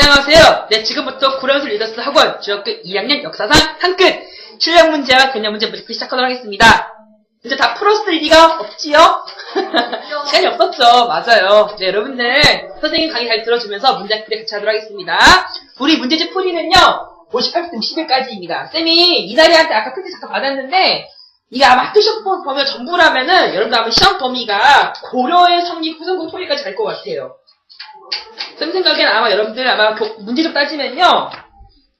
네, 안녕하세요. 네, 지금부터 구령술 리더스 학원 중학교 2학년 역사상 한끝 실력 문제와 개념 문제 문제 시작하도록 하겠습니다. 이제 다 풀었을 리가 없지요? 시간이 없었죠. 맞아요. 네, 여러분들 선생님 강의 잘 들어주면서 문제 풀이 같이 하도록 하겠습니다. 우리 문제집 풀이는요. 58부터 60일까지입니다. 쌤이 이다리한테 아까 큰지 잠깐 받았는데 이게 아마 학교 시험 범위가 전부라면은 여러분들 아마 시험 범위가 고려의 성립 후성국 토리까지 갈 것 같아요. 쌤 생각엔 아마 여러분들 아마 교- 문제집 따지면요.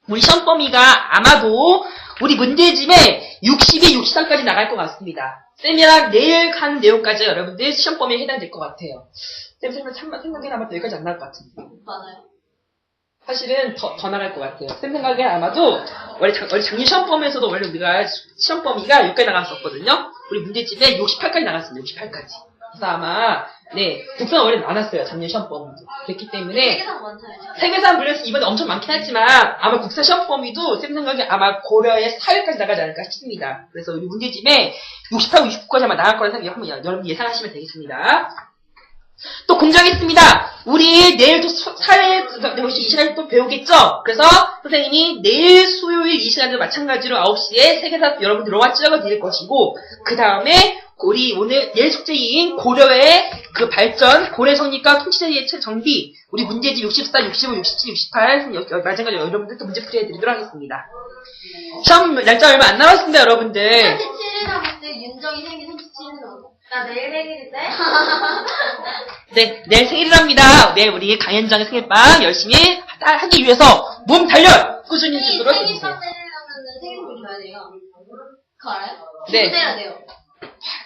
우리 시험 범위가 아마도 우리 문제집에 62, 63까지 나갈 것 같습니다. 쌤이랑 내일 간 내용까지 여러분들 시험 범위에 해당될 것 같아요. 쌤 생각, 생각- 생각엔 아마 여기까지 안 나올 것 같은데. 사실은 더, 더 나갈 것 같아요. 쌤 생각엔 아마도 원래, 작, 원래 작년 시험 범위에서도 원래 우리가 시험 범위가 6까지 나갔었거든요. 우리 문제집에 68까지 나갔습니다. 68까지. 그래서 아마 네 독서는 원래 많았어요. 작년 시험 범위도. 그랬기 때문에. 세계사 물려서 이번에 엄청 많긴 했지만 아마 국사 시험 범위도 쌤 생각에 아마 고려의 4회까지 나가지 않을까 싶습니다. 그래서 우리 문제집에 68, 69까지 아마 나갈 거라는 생각이 한번 여러분 예상하시면 되겠습니다. 또 공정했습니다. 우리 내일 또 수- 사회 역시 이 시간에 또 배우겠죠? 그래서 선생님이 내일 수요일 이 시간도 마찬가지로 9시에 세계사 여러분들 로마 찌르어 드릴 것이고 그 다음에 우리 오늘 내일 숙제인 고려의 그 발전, 고려 성립과 통치제의 정비, 우리 문제집 64, 65, 67, 68 여- 여- 마찬가지 로 여러분들 또 문제 풀이해 드리도록 하겠습니다. 시험 날짜 얼마 안 남았습니다, 여러분들. 37일 남았을 때 윤정이 생일 37일 남았어. 나 내일 생일인데? 네, 내일 생일이랍니다. 네, 우리 강현정의 생일빵 열심히 하- 하기 위해서 몸 단련 꾸준히 이 주도록 생일 해주세요. 밥 때리려면 생일을 줘야 돼요. 그거 알아요? 네. 때려야 돼요.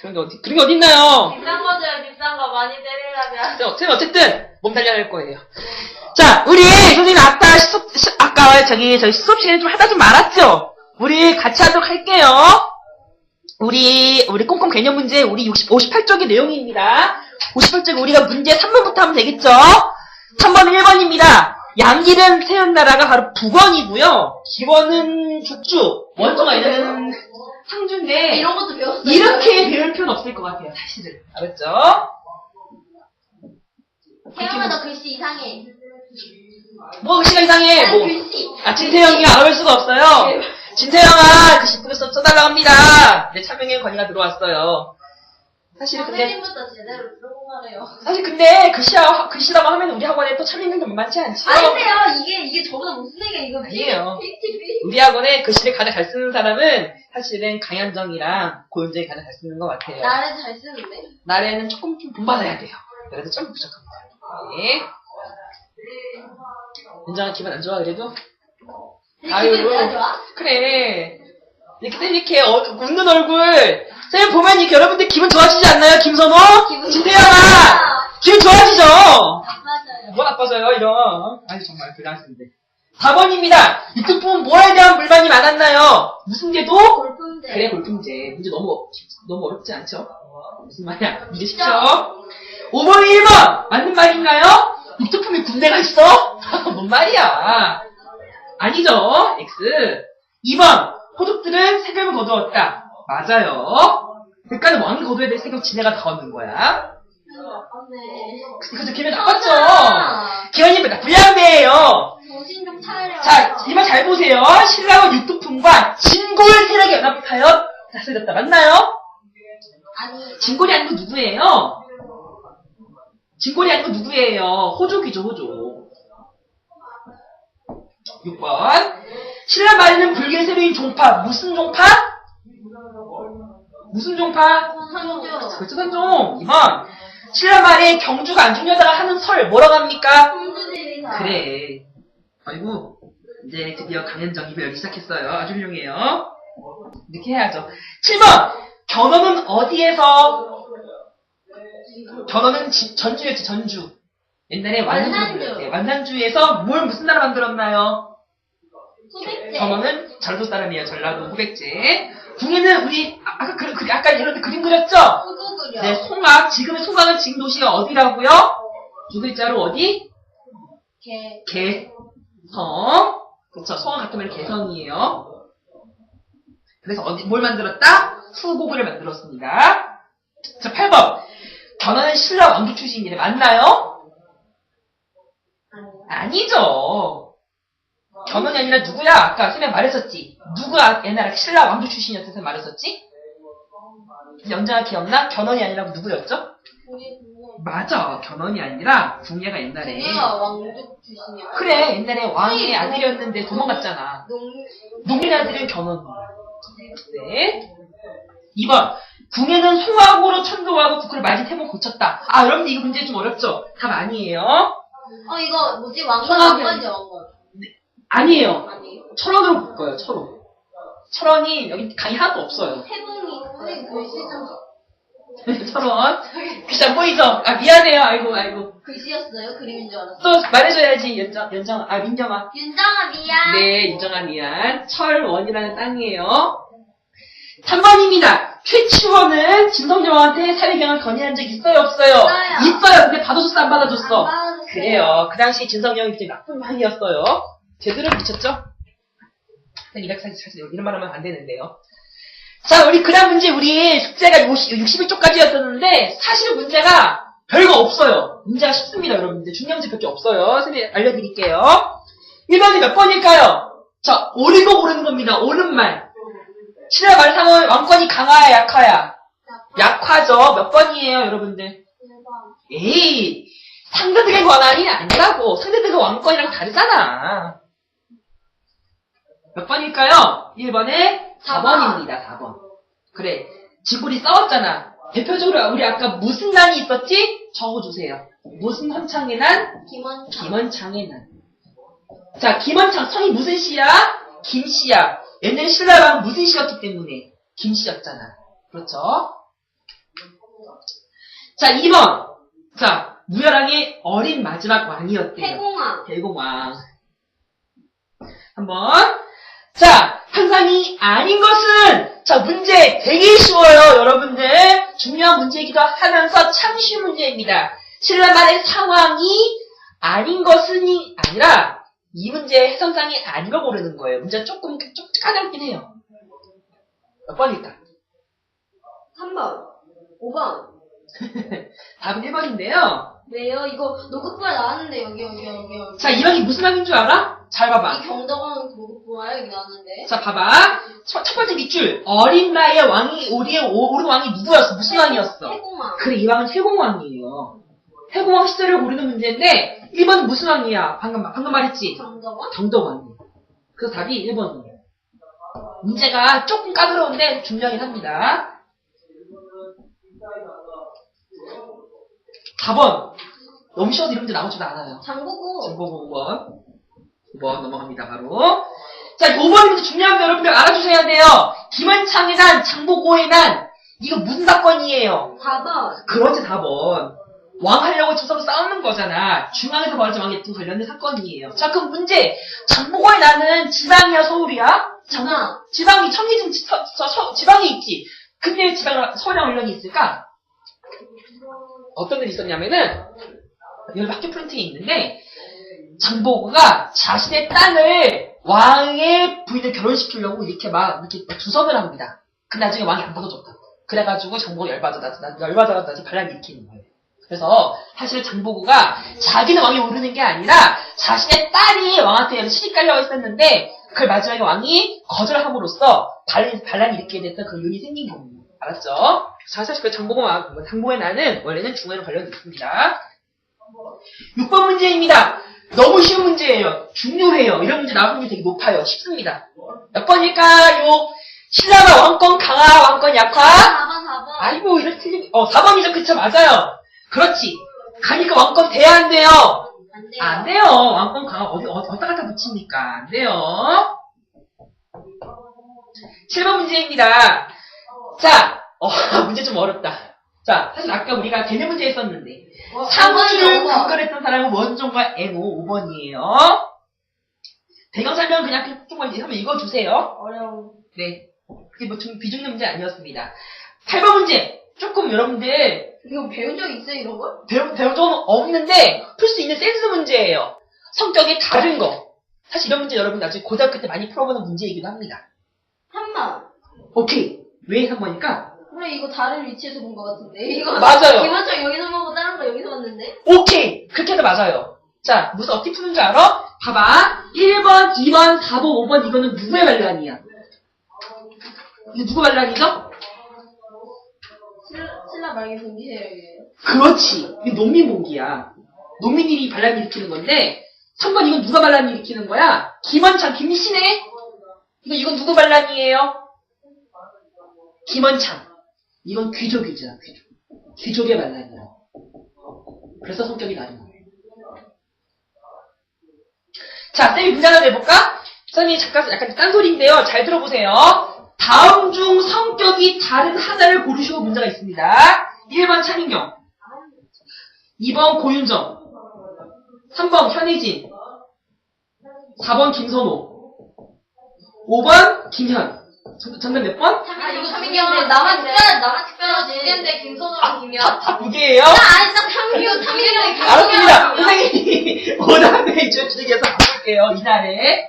그런 게 어디, 그런 게 어딨나요? 비싼 거 줘요, 비싼 거 많이 때리려면. 자, 어쨌든, 어쨌든, 몸 단련할 거예요. 자, 우리 선생님 아까 수업, 시- 아까 저기, 저희 수업 시간에 좀 하다 좀 말았죠? 우리 같이 하도록 할게요. 우리, 우리 꼼꼼 개념 문제, 우리 60, 58쪽의 내용입니다. 58쪽 우리가 문제 3번부터 하면 되겠죠? 3번은 1번입니다. 양기는 태연 나라가 바로 북원이고요. 기원은 죽주, 원조가 이제는 상주인데, 이런 것도 배웠어요. 이렇게 배울 필요는 없을 것 같아요, 사실은. 알았죠? 태영아, 너 글씨 이상해. 뭐 글씨가 이상해, 난 뭐. 글씨. 아, 진태영이 알아볼 수가 없어요. 진태영아, 글씨 예쁘게 써, 써달라고 합니다. 네, 참여의 건의가 들어왔어요. 사실 근데, 선생님부터 제대로 들어보고 말해요. 사실 근데 글씨라, 글씨라고 하면 우리 학원에 또 참여는 게 만만치 않죠? 아닌데요, 이게, 이게 저보다 못 쓰니까 이거 아니에요. 우리 학원에 글씨를 가장 잘 쓰는 사람은 사실은 강현정이랑 고윤정이 가장 잘 쓰는 것 같아요. 나를 잘 쓰는데. 나래는 조금 좀 본받아야 돼요. 그래서 좀 부족합니다. 네. 윤정아 기분 안 좋아 그래도? 아유. 그래. 이렇게 이렇게 어, 웃는 얼굴. 쌤 보면 이렇게 여러분들 기분 좋아지지 않나요? 김선호? 진태영아! 기분 좋아지죠? 맞아요. 뭐 나빠져요 이런. 아니 정말 불안한데. 4번입니다. 이쪽 부분 뭐에 대한 물만이 많았나요? 무슨 게도? 골프인데. 그래 골품제. 문제 너무 어렵, 너무 어렵지 않죠? 무슨 말이야? 문제 쉽죠? 쉽죠? 5번 1번 맞는 말인가요? 육조품에 군대가 있어? 뭔 말이야? 아니죠. X. 2번 호족들은 세금을 거두었다. 맞아요. 그러니까 왕이 거둬야 될 세금 지네가 다 얻는 거야. 그래서 기분 나빴죠. 기현이보다 불량배예요. 정신 좀 차려. 자, 이번 잘 보세요. 신라원 육두품과 진골 세력이 연합하여 다스렸다. 맞나요? 아니, 진골이 아니고 누구예요? 진골이 아니고 누구예요? 호족이죠, 호족. 6번. 신라 말에는 불교의 새로인 종파. 무슨 종파? 무슨 종파? 상조. 그렇죠, 선종. 2번. 신라 말에 경주가 안 죽는 여자가 하는 설 뭐라고 합니까? 그래. 아이고, 이제 드디어 강현정이 배우기 시작했어요. 아주 훌륭해요. 이렇게 해야죠. 7번! 견훤은 어디에서? 견훤은 지- 전주였지, 전주. 옛날에 완산주 완산주. 완산주에서 뭘 무슨 나라 만들었나요? 소백제. 견훤은 전라도 사람이에요, 전라도 후백제. 궁에는 우리, 아- 아까 그, 그, 아까 이런 그림 그렸죠? 후구그려. 네, 송악. 지금의 송악은 지금 도시가 어디라고요? 두 글자로 어디? 개. 개성. 그쵸. 성화 같으면 개성이에요. 그래서 어디, 뭘 만들었다? 후곡을 만들었습니다. 자, 8번. 견훤은 신라 왕조 출신이래. 맞나요? 아니죠. 견훤이 아니라 누구야? 아까 선생님 말했었지. 누가 옛날에 신라 왕조 출신이었던 선생님 말했었지? 연자가 기억나? 견훤이 아니라 누구였죠? 맞아. 견훤이 아니라 궁예가 옛날에. 얘가 왕족 출신이야. 그래. 옛날에 왕의 아들이었는데 도망갔잖아. 농, 농민 아들은 견훤이. 네. 2번. 궁예는 송하고로 천도하고 국호를 맞이 태몽 고쳤다. 아, 여러분들 이거 문제 좀 어렵죠? 답 아니에요. 어, 이거 뭐지? 왕건, 왕건이죠, 왕건. 아니에요. 아니에요. 철원으로 볼 거예요, 철원. 철원이 여기 강의 하나도 없어요. 태봉이, 선생님 글씨 좀, 철원. 글씨 안 보이죠? 아, 미안해요. 아이고, 아이고. 글씨였어요? 그림인 줄 알았어. 또 말해줘야지, 연정, 연정, 아, 민정아. 윤정아, 미안. 네, 인정아 미안. 철원이라는 땅이에요. 3번입니다. 최치원은 진성여왕한테 사회경을 건의한 적 있어요, 없어요? 있어요. 있어요. 근데 받아줬어, 안 받아줬어? 안 받아줬어요. 그래요. 그 당시 진성여왕이 굉장히 나쁜 왕이었어요. 제대로 미쳤죠? 244, 이런 말 하면 안 되는데요. 자, 우리 그다음 문제, 우리 숙제가 50, 61쪽까지였었는데, 사실 문제가 별거 없어요. 문제가 쉽습니다, 여러분들. 중요한 문제 밖에 없어요. 선생님 알려드릴게요. 1번이 몇 번일까요? 자, 옳고 모르는 겁니다. 옳은 말. 신의 말상은 왕권이 강하야, 약하야? 약하죠. 몇 번이에요, 여러분들? 대박. 에이, 상대들의 권한이 아니라고. 상대들의 왕권이랑 다르잖아. 몇 번일까요? 1번에 4번입니다, 4번. 그래. 지금 우리 싸웠잖아. 대표적으로 우리 아까 무슨 난이 있었지? 적어주세요. 무슨 헌창의 난? 김원창. 김원창의 난. 자, 김원창, 성이 무슨 씨야? 김씨야. 옛날 신라랑 무슨 씨였기 때문에 김씨였잖아. 그렇죠? 자, 2번. 자, 무열왕의 어린 마지막 왕이었대요. 태공왕. 대공왕. 한번. 자, 한상이 아닌 것은, 자, 문제 되게 쉬워요, 여러분들. 중요한 문제이기도 하면서 참 쉬운 문제입니다. 신라만의 상황이 아닌 것은 이 아니라, 이 문제의 해석상이 아닌 걸 고르는 거예요. 문제가 조금, 좀 까다롭긴 해요. 몇 번일까? 3번. 5번. 답은 1번인데요. 왜요? 이거 노국부에 나왔는데, 여기, 여기, 여기, 여기. 자, 2번이 무슨 왕인 줄 알아? 잘 봐봐. 이 경덕원 노국부가 여기 나왔는데. 자, 봐봐. 첫, 첫 번째 밑줄. 어린 나이에 왕이, 우리의 오- 오른 왕이 누구였어? 무슨 왕이었어? 태공왕. 그래, 이 왕은 태공왕이에요. 태공왕 시절을 모르는 문제인데, 1번은 무슨 왕이야? 방금, 방금 말했지? 경덕원? 정덕왕이에요. 그래서 답이 1번이에요. 문제가 조금 까다로운데 중요하긴 합니다. 4번. 너무 쉬워도 이런 문제 나오지도 않아요. 장보고. 정보 5번. 5번 넘어갑니다, 바로. 자, 5번이 문제 중요합니다. 여러분들 알아주셔야 돼요. 김한창의 난, 장보고의 난. 이거 무슨 사건이에요? 4번. 그렇지, 4번. 왕 하려고 지금 서로 싸우는 거잖아. 중앙에서 벌어진 또 관련된 사건이에요. 자, 그럼 문제. 장보고의 난은 지방이야, 서울이야? 지방. 지방이 청리진 지, 서, 서, 서- 지방에 있지. 근데 왜 지방 서울이랑 관련이 있을까? 어떤 일이 있었냐면은 여기 학교 프린팅이 있는데 장보고가 자신의 딸을 왕의 부인을 결혼시키려고 이렇게 막 이렇게 막 주선을 합니다. 근데 나중에 왕이 안 받아줬다. 그래가지고 장보고 열받아 나 열받아가지고 나중에 반란 일으키는 거예요. 그래서 사실 장보고가 자기는 왕이 오르는 게 아니라 자신의 딸이 왕한테 시집 가려고 했었는데 그걸 마지막에 왕이 거절함으로써 반란, 반란이 일으키게 됐던 그 요인이 생긴 겁니다. 알았죠? 자, 사실 그 장보고와 장보고의 나는 원래는 중앙에 관련이 있습니다. 6번 문제입니다. 너무 쉬운 문제예요. 중요해요. 이런 문제 나올 확률이 되게 높아요. 쉽습니다. 몇 번일까요? 신라가 왕권 강하, 왕권 약화? 4번, 4번. 아이고, 이렇게 틀리, 어, 4번이죠. 그쵸, 맞아요. 그렇지. 가니까 왕권 돼야 안 돼요. 안 돼요. 안 돼요. 왕권 강화 어디, 어디, 어디다 갖다 붙입니까? 안 돼요. 7번 문제입니다. 자, 어, 문제 좀 어렵다. 자, 사실 아까 우리가 개념 문제 했었는데, 어, 사무실을 5번이요, 5번. 근거했던 사람은 원종과 NO 5번이에요. 배경 설명 그냥 조금 한번 읽어주세요. 어려워. 네. 그게 뭐 중- 비중의 문제 아니었습니다. 8번 문제. 조금 여러분들 이거 배운 적 있어요, 이런 거? 배운, 배운 적은 없는데 풀 수 있는 센스 문제예요. 성격이 다른 거. 사실 이런 문제 여러분 나중에 고등학교 때 많이 풀어보는 문제이기도 합니다. 3번. 오케이. 왜 3번일까? 그래, 이거 다른 위치에서 본 것 같은데. 이거. 맞아요. 김원창 여기서 보고 다른 거 여기서 봤는데. 오케이. 그렇게 해도 맞아요. 자, 무슨 어떻게 푸는 줄 알아? 봐봐. 1번, 2번, 4번, 5번 이거는 누구의 반란이야? 이거 누구 반란이죠? 신라, 신라 말기 동기 세력이에요. 그렇지. 이게 농민봉기야. 농민들이 반란 일으키는 건데 3번 이건 누가 반란 일으키는 거야? 김원창, 김신혜. 이거 이건 누구 반란이에요? 김원창. 이건 귀족이잖아, 귀족. 귀족의 반란이야. 그래서 성격이 다른 거예요. 자, 쌤이 문제 하나 내볼까? 쌤이 잠깐 약간 딴소리인데요. 잘 들어보세요. 다음 중 성격이 다른 하나를 고르시오 문제가 있습니다. 1번 차민경, 2번 고윤정, 3번 현혜진, 4번 김선호, 5번 김현. 정- 정답 몇 번? 아, 이거 참이경인데 나만 특별, 나만 특별하지. 두개인데 김선호랑 김이야. 다, 다두 개예요? 나 아니다, 참이경, 참이경이 알았습니다. 선생님이 오답에 주시겠어 볼게요. 이날에.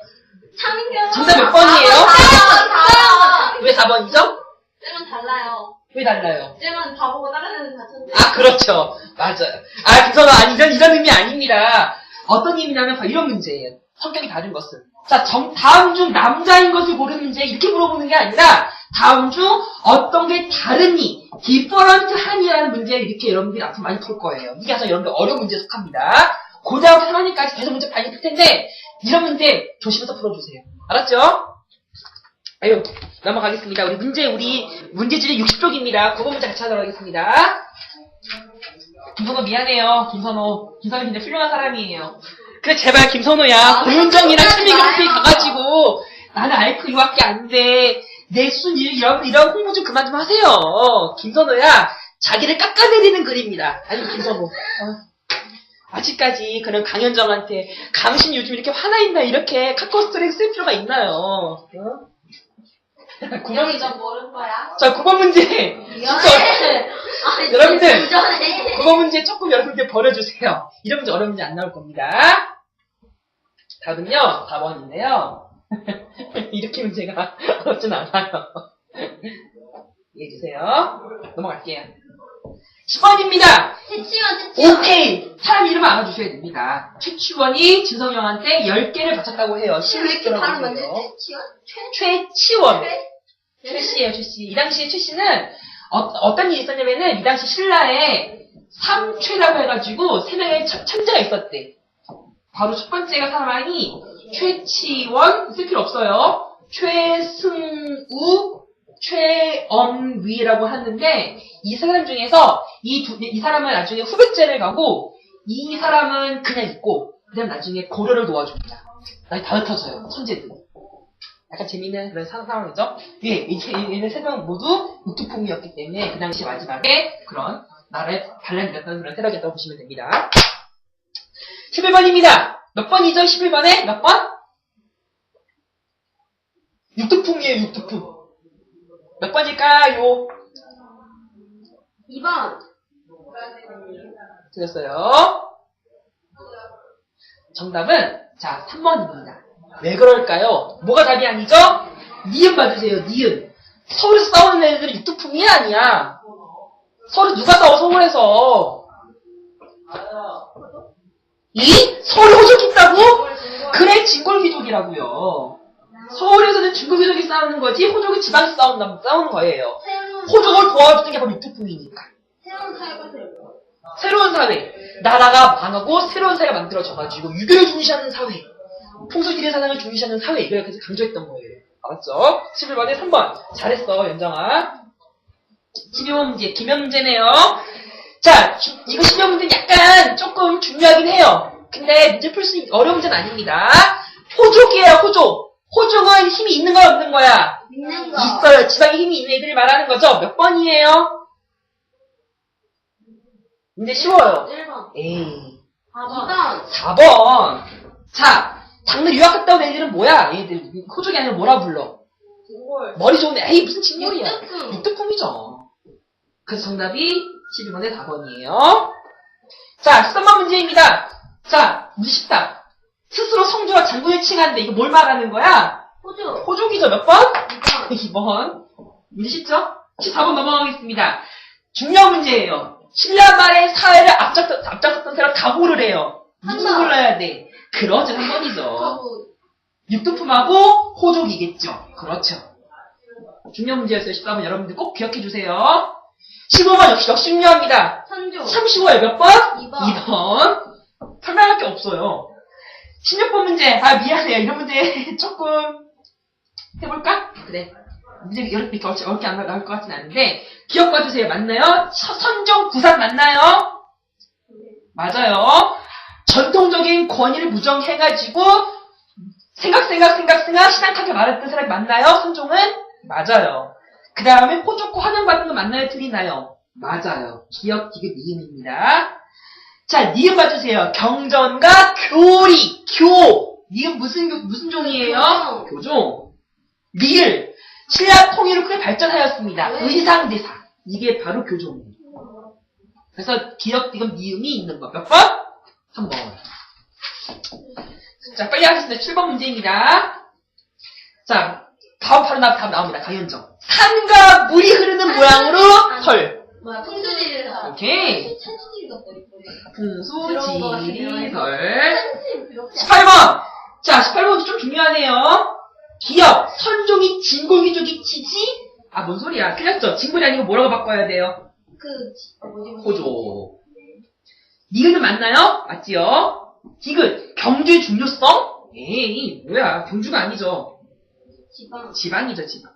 참이경. 정답 몇 번이에요? 4번, 왜 4번이죠? 쌤은 달라요. 왜 달라요? 쌤은 바보고 다른 애는 같은데. 아, 그렇죠. 맞아요. 아, 김선호, 아니, 이런, 이런 의미 아닙니다. 어떤 의미냐면, 바로 이런 문제예요. 성격이 다른 것은. 자, 정, 다음 중 남자인 것을 고르는 문제, 이렇게 물어보는 게 아니라, 다음 중 어떤 게 다르니, 디퍼런트하니라는 문제, 이렇게 여러분들이 앞으로 많이 풀 거예요. 이게 아주 여러분들 어려운 문제에 속합니다. 고등학교 3학년까지 계속 문제 풀 텐데, 이런 문제 조심해서 풀어주세요. 알았죠? 아유, 넘어가겠습니다. 우리 문제, 우리 문제집이 60쪽입니다. 국어 문제 같이 하도록 하겠습니다. 김선호 미안해요. 김선호. 김선호 진짜 훌륭한 사람이에요. 그래 제발 김선호야. 아, 그러지 최민경필 마요. 가가지고 나는 알크 이거밖에 안 돼. 내순 이런 이런 홍보 좀 그만 좀 하세요. 김선호야. 자기를 깎아내리는 글입니다. 아니 김선호. 어. 아직까지 그런 강현정한테 당신 요즘 이렇게 화나 있나 이렇게 카카오 스토리 쓸 필요가 있나요? 어? 9번 구경이 문제. 좀 모른 거야? 자, 9번 문제. 여러분들. 이전에. 그거 문제 조금 여러분들 버려주세요. 이런 문제 어려운 문제 안 나올 겁니다. 답은요, 4번인데요. 이렇게 문제가 어렵진 않아요. 이해해주세요. 넘어갈게요. 10번입니다. 채치원, 채치원. 오케이. 사람 이름 알아주셔야 됩니다. 최치원이 진성형한테 10개를 바쳤다고 해요. 왜 이렇게 발음 요안 돼? 채치원? 최치원. 최? 최 씨예요, 최 씨. 이 당시에 최 씨는 어, 떤 일이 있었냐면은 이 당시 신라에 삼최라고 해가지고 세 명의 천- 천재가 있었대. 바로 첫 번째가 사람이 최치원 쓸 필요 없어요. 최승우, 최엄위라고 하는데 이 사람 중에서 이, 두, 이 사람은 나중에 후백제를 가고 이 사람은 그냥 있고 그다음 나중에 고려를. 나이 다 흩어져요. 천재들. 약간 재미있는 그런 상- 상황이죠. 예, 얘네 세 명 모두 육투풍이었기 때문에 그 당시 마지막에 그런 나라에 반란이었던 그런 세력이었다고 보시면 됩니다. 11번입니다. 몇 번이죠? 11번에 몇 번? 육투풍이에요, 육투풍. 몇 번일까요? 2번. 틀렸어요. 정답은 자 3번입니다. 왜 그럴까요? 뭐가 답이 아니죠? 니은 봐주세요. 니은. 서울 싸우는 애들은 육두풍이 아니야. 서울 누가 싸워 서울에서? 이 서울 호족 있다고? 그래 진골귀족이라고요. 서울에서는 중국귀족이 싸우는 거지 호족이 지방에서 싸운다, 싸우는 거예요. 호족을 도와주는 게 바로 육두풍이니까. 새로운 사회가 돼요. 새로운 사회. 나라가 망하고 새로운 사회가 만들어져가지고 유교를 중시하는 사회. 풍수지리 사상을 중시하는 사회. 이걸 그래서 강조했던 거예요. 알았죠? 11번에 3번. 잘했어, 연정아. 12번 문제, 문제네요. 자, 기- 이거 12번 문제는 약간 조금 중요하긴 해요. 근데 문제 풀 수 어려운 문제는 아닙니다. 호족이에요, 호족. 호족은 힘이 있는 거야, 없는 거야? 믿는 거. 있어요. 지방에 힘이 있는 애들을 말하는 거죠? 몇 번이에요? 문제 쉬워요. 1번. 에이. 4번. 4번. 자, 장르 유학 갔다 온 애들은 뭐야? 얘들 호족이 아니라 뭐라 불러? 5월. 머리 좋은 애. 에이, 무슨 친구이야. 육두풍. 육두풍이죠. 그래서 정답이 12번에 4번이에요. 자, 13번 문제입니다. 자, 문제 쉽다. 스스로 성주와 장군을 칭하는데 이거 뭘 말하는 거야? 호주. 호족이죠, 몇 번? 2번. 2번. 문제 쉽죠? 14번 넘어가겠습니다. 중요한 문제예요. 신라 말의 사회를 앞장섰, 앞장섰던 사람 각오를 해요. 한 무슨 번. 골라야 돼? 그러죠, 한 번이죠. 하고 육두품하고 호족이겠죠. 그렇죠. 중요한 문제였어요. 14번 여러분들 꼭 기억해 주세요. 15번 역시 역시 중요합니다. 선조 35에 몇 번? 2번 2번. 설명할 게 없어요. 16번 문제. 아, 미안해요. 이런 문제 조금 해볼까? 그래. 문제 이렇게 어렵게, 어렵게 안 나올 것 같진 않은데, 기억 봐주세요. 맞나요? 서- 선종 구산 맞나요? 맞아요. 전통적인 권위를 부정해가지고, 생각, 생각, 생각, 생각, 신앙하게 말했던 사람이 맞나요? 선종은? 맞아요. 그 다음에 호족고 환영받는 거 맞나요? 틀리나요? 맞아요. 기억, 디귿, 니은입니다. 자, 니은 봐주세요. 경전과 교리, 교. 니은 무슨, 교- 무슨 종이에요? 교종. 리을. 신라 통일로 크게 발전하였습니다. 네. 의상대사. 이게 바로 교종이에요. 그래서 기억, 디귿, 니은이 있는 거. 몇 번? 3번. 자, 빨리 하겠습니다. 7번 문제입니다. 자, 다음 바로 나, 나옵니다. 강현정. 산과 물이 흐르는 모양으로 설. 뭐야 풍수지리사 오케이. 찬수지리가 뭐 있거든 풍수지리설. 찬수지리 그렇게 18번. 자, 18번도 좀 중요하네요. 기억. 선종이 진골기족이 치지? 아, 뭔 소리야. 틀렸죠? 진골이 아니고 뭐라고 바꿔야 돼요? 그 어, 뭐지 뭐지 호조. 니은은 맞나요? 맞지요? 디귿. 경주의 중요성? 에이, 뭐야. 경주가 아니죠. 지방 지방이죠, 지방.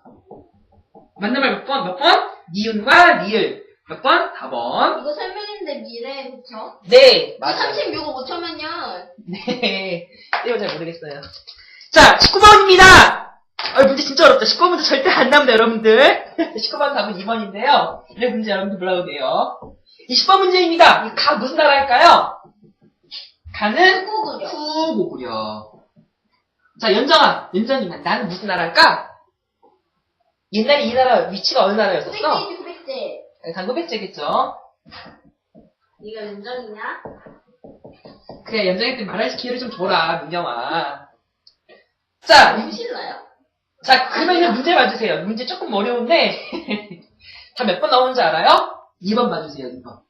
맞는 말 몇 번? 몇 번? 니은과 리을. 몇 번? 4번. 이거 설명했는데 미래 그쵸? 네, 맞아요. 36억 5천만년 네. 이거 잘 모르겠어요. 자, 19번입니다! 아, 문제 진짜 어렵다. 19번 문제 절대 안 나옵니다, 여러분들. 19번 답은 2번인데요. 이 문제 여러분들 몰라도 돼요. 20번 문제입니다. 이가 무슨 나라일까요? 가는 후고구려 후고구려. 자, 연정아. 연정이 나는 무슨 나라일까? 옛날에 이 나라 위치가 어느 나라였었어? 후백제지 후백제 당구백제겠죠. 네가 연정이냐? 그래, 연정이한테 말할 기회를 좀 줘라, 민경아. 자, 후실라요? 자, 그러면 이제 문제 봐주세요. 문제 조금 어려운데, 다 몇 번 나오는지 알아요? 2번 봐주세요, 2번.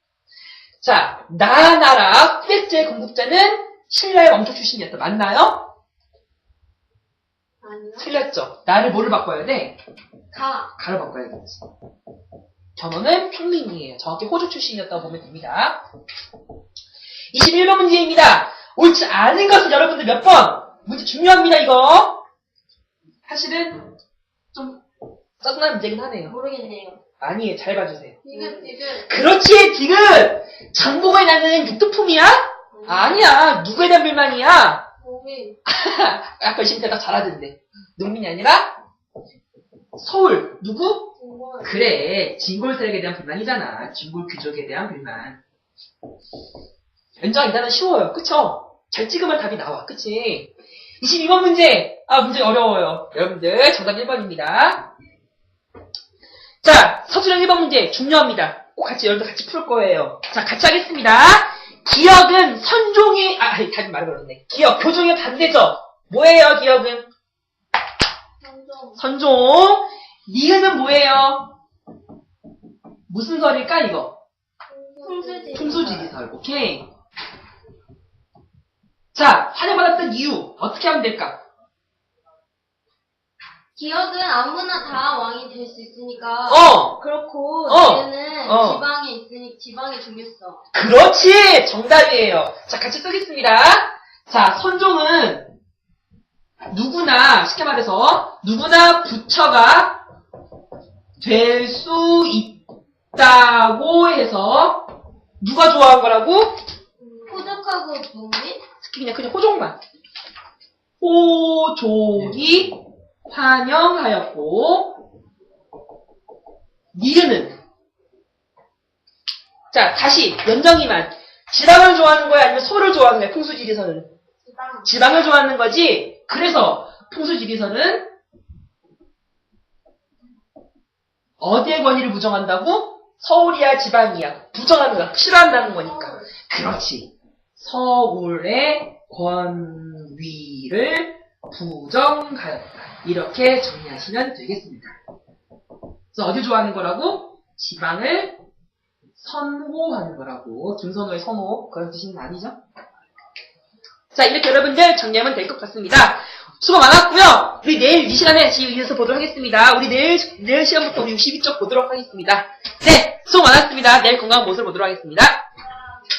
자, 나나라 후백제 공급자는 신라의 왕족 출신이었다. 맞나요? 아니요 틀렸죠. 나를 뭐를 바꿔야 돼? 가 가로 바꿔야 되겠지. 견호는 평민이에요. 정확히 호주 출신이었다고 보면 됩니다. 21번 문제입니다. 옳지 않은 것은 여러분들 몇 번? 문제 중요합니다, 이거. 사실은 좀 짜증나는 문제긴 하네요. 모르겠네요 아니에요, 잘 봐주세요. 지금 지금 그렇지, 지금 장보고에 나는 육두품이야? 아니야, 누구에 대한 불만이야? 몸이 아까 대답 잘하던데. 농민이 아니라 서울 누구? 중국 그래, 진골 세력에 대한 불만이잖아. 진골 귀족에 대한 불만. 연장 일단은 쉬워요. 그쵸? 잘 찍으면 답이 나와. 그치? 22번 문제. 아, 문제 어려워요. 여러분들, 정답 1번입니다. 자, 서술형 1번 문제. 중요합니다. 꼭 같이, 여러분들 같이 풀 거예요. 자, 같이 하겠습니다. 기억은 선종의, 아, 아니, 답이 말해버렸네. 기억, 교종의 반대죠? 뭐예요, 기억은? 선종 선종. 니은은 뭐예요? 무슨 설일까, 이거? 풍수지리 풍수지리설. 오케이. 자, 환영받았던 이유. 어떻게 하면 될까? 기억은 아무나 다 왕이 될 수 있으니까 어! 그렇고 어. 얘는 어. 지방에 있으니 지방의 중요성 그렇지! 정답이에요. 자, 같이 쓰겠습니다. 자, 선종은 누구나, 쉽게 말해서, 누구나 부처가 될 수 있다고 해서, 누가 좋아한 거라고? 호적하고 농민 특히 그냥, 그냥 호족만. 호족이 환영하였고, 니은은, 자, 다시, 연정이만. 지방을 좋아하는 거야? 아니면 소를 좋아하는 거야? 풍수지리선은? 지방 지방을 좋아하는 거지? 그래서, 풍수지리선은, 어디의 권위를 부정한다고? 서울이야, 지방이야. 부정하는 거야. 싫어한다는 거니까. 그렇지. 서울의 권위를 부정하였다. 이렇게 정리하시면 되겠습니다. 그래서 어디 좋아하는 거라고? 지방을 선호하는 거라고. 김선호의 선호. 그런 뜻은 아니죠? 자, 이렇게 여러분들 정리하면 될 것 같습니다. 수고 많았고요. 우리 내일 이 시간에 이어서 보도록 하겠습니다. 우리 내일, 내일 시간부터 우리 62쪽 보도록 하겠습니다. 네, 수고 많았습니다. 내일 건강한 모습을 보도록 하겠습니다.